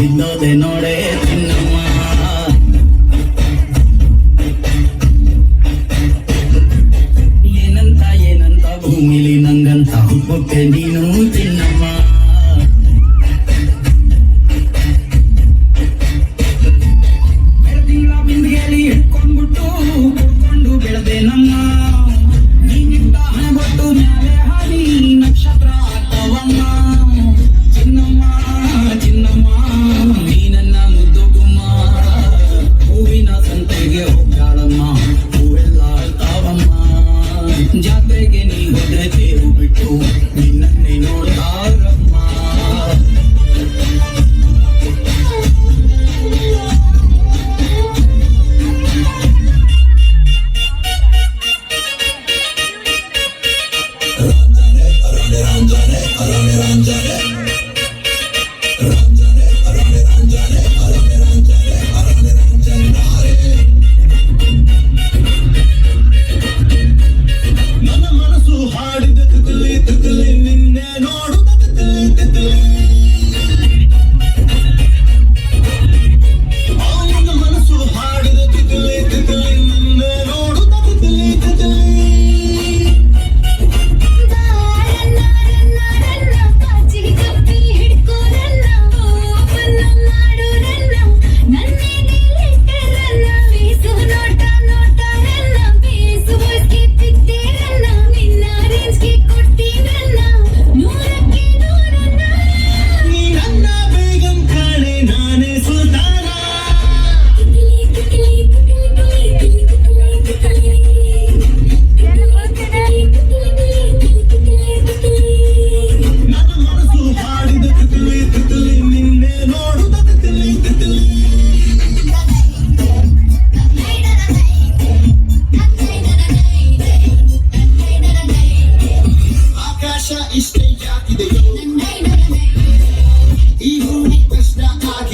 ತಿನ್ನೋದೆ ನೋಡೆ ತಿನ್ನಮ್ಮ. ಏನಂತ ಏನಂತ ಭೂಮಿಲಿ ನಂಗಂತ ಹುಟ್ಟೆ ನೀನು ತಿನ್ನ. Yeah.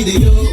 Indio.